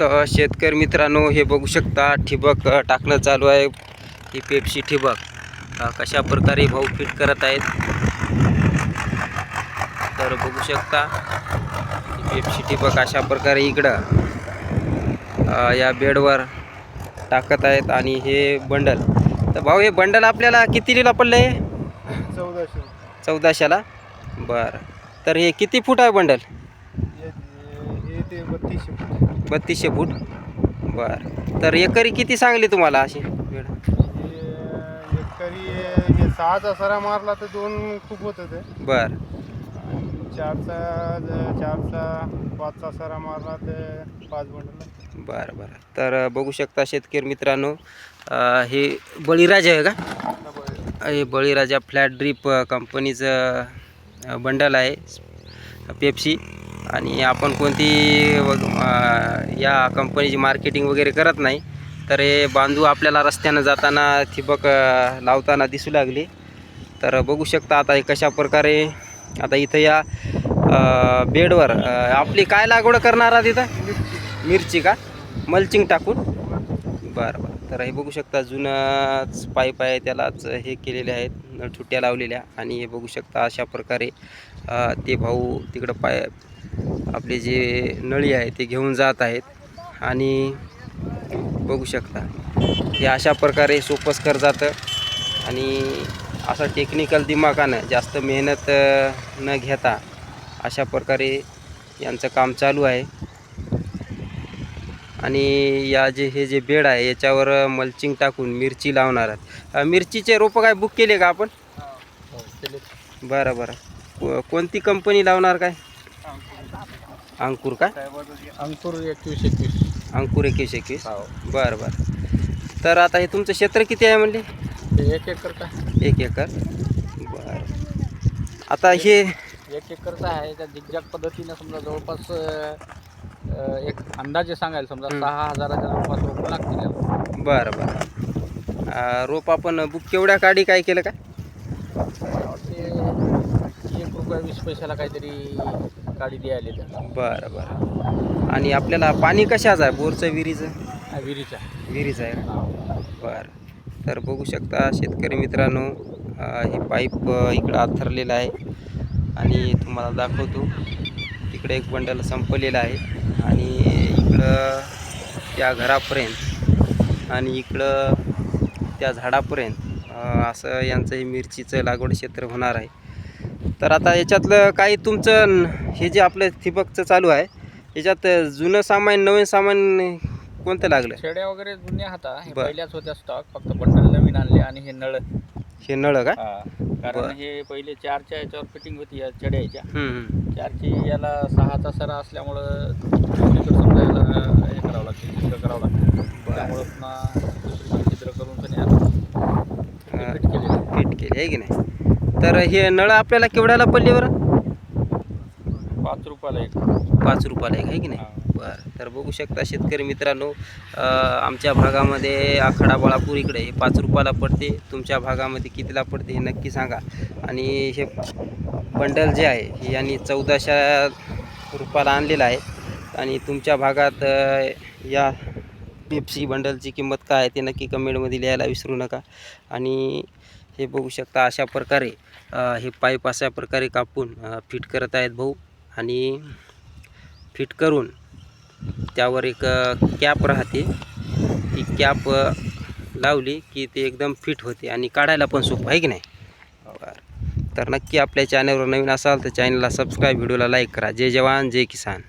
तर शेतकरी मित्रांनो हे बघू शकता ठिबक टाकणं चालू आहे. ही पेप्सी ठिबक कशा प्रकारे भाऊ फिट करत आहेत. तर बघू शकता ही पेप्सी ठिबक अशा प्रकारे इकडं या बेडवर टाकत आहेत आणि हे बंडल. तर भाऊ हे बंडल आपल्याला कितीला पडलं आहे चौदाशे. चौदाशेला? बरं. तर हे किती फूट आहे बंडल? हे ते बत्तीसशे फूट. बत्तीसशे फूट. बरं. तर एकरी किती सांगली तुम्हाला अशी? हे एकरी सहाचा सरा मारला तर दोन खूप होतं ते. बरं. चारचा चारचा पाचचा सरा मारला ते पाच बंडल. बरं बरं. तर बघू शकता शेतकरी मित्रांनो हे बळीराजा आहे का? हे बळीराजा फ्लॅट ड्रीप कंपनीचं बंडल आहे पेप्सी. आणि आपण कोणती या कंपनीची मार्केटिंग वगैरे करत नाही तर हे बांधू आपल्याला रस्त्यानं जाताना ठिबक लावताना दिसू लागली. तर बघू शकता आता हे कशा प्रकारे आता इथं या बेडवर आपली काय लागवड करणार आहात इथं? मिरची का? मल्चिंग टाकून? बरं बरं. तर हे बघू शकता जुनंच पाईप आहे त्यालाच हे केलेले आहेत नळछुट्या लावलेल्या. आणि हे बघू शकता अशा प्रकारे ते भाऊ तिकडं पाय आपले जे नळी आहे ते घेऊन जात आहेत आणि बघू शकता. हे अशा प्रकारे सोपस्कर जातं आणि असं टेक्निकल दिमागानं जास्त मेहनत न घेता अशा प्रकारे यांचं काम चालू आहे. आणि या जे हे जे बेड आहे याच्यावर मल्चिंग टाकून मिरची लावणार आहेत. मिरचीचे रोपं काय बुक केले का आपण? बरं बरं. को- कोणती कंपनी लावणार काय? अंकुर का? अंकुर एकवीस एकवीस. अंकुर एकवीस एकवीस. बरं बरं. तर आता हे तुमचं क्षेत्र किती आहे म्हणले? ते एक एकर का? एक एकर. बरं. आता हे एक एकरचा आहे त्या झिकझॅक पद्धतीनं समजा जवळपास अ, एक अंदाजे सांगायला समजा हं. सहा हजाराच्या जवळपास रोपं लागतील. याला. बरं बरं. अ, रोप आपण बुक केवढ्या काडी काय केलं का? ते एक रुपया वीस पैशाला काहीतरी गाडी द्यायला त्या बरं बरं. आणि आपल्याला पाणी कशाचं आहे? बोरचं विहिरीचं? हा, विहिरीच्या विहिरीचं आहे का? बरं. तर बघू शकता शेतकरी मित्रांनो अ, हे पाईप अ, इकडं आथरलेलं आहे. आणि तुम्हाला दाखवतो तिकडे एक बंडल संपलेलं आहे. आणि इकडं त्या घरापर्यंत आणि इकडं त्या झाडापर्यंत असं यांचं हे मिरचीचं लागवड क्षेत्र होणार आहे तर आता याच्यातलं काही तुमचं हे जे आपलं ठिबकचं चालू आहे याच्यात जुनं सामान नवीन सामान कोणतं लागलं शेड्या वगैरे जुन्या होता हे बर. पहिल्याच होत्या स्टॉक फक्त बंडल नवीन आणले आणि हे नळ हे नळ का. बर. कारण हे पहिले चारच्या याच्यावर फिटिंग होती या चढ्याच्या हम्म, हम्म. चारची याला सहाचा सरा असल्यामुळं दुसरीकडे समजा याला हे करावं लागते छिद्र करावं लागतं त्यामुळं पुन्हा दुसरीकडे छिद्र करून पण याला फिट केली आहे की नाही? तर हे नळ आपल्याला केवढ्याला पडले बरं? पाच रुपयाला एक. पाच रुपयाला एक आहे की नाही? बरं तर बघू शकता शेतकरी मित्रांनो आमच्या भागामध्ये आखाडा बाळापूर इकडे हे पाच रुपयाला पडते. तुमच्या भागामध्ये कितीला पडते हे नक्की सांगा. आणि हे बंडल जे आहे हे यांनी चौदाशे रुपयाला आणलेलं आहे. आणि तुमच्या भागात या पेप्सी बंडलची किंमत काय आहे ते नक्की कमेंटमध्ये लिहायला विसरू नका. आणि हे बघू शकता अशा प्रकारे हे पाईप अशा प्रकारे कापून फिट करत आहेत भाऊ. आणि फिट करून त्यावर एक कॅप राहते. ती कॅप लावली की ते एकदम फिट होते आणि काढायला पण सोपं आहे की नाही? हो बरं तर नक्की आपल्या चॅनलवर नवीन असाल तर चॅनलला सबस्क्राईब व्हिडिओला लाईक करा. जय जवान जय किसान.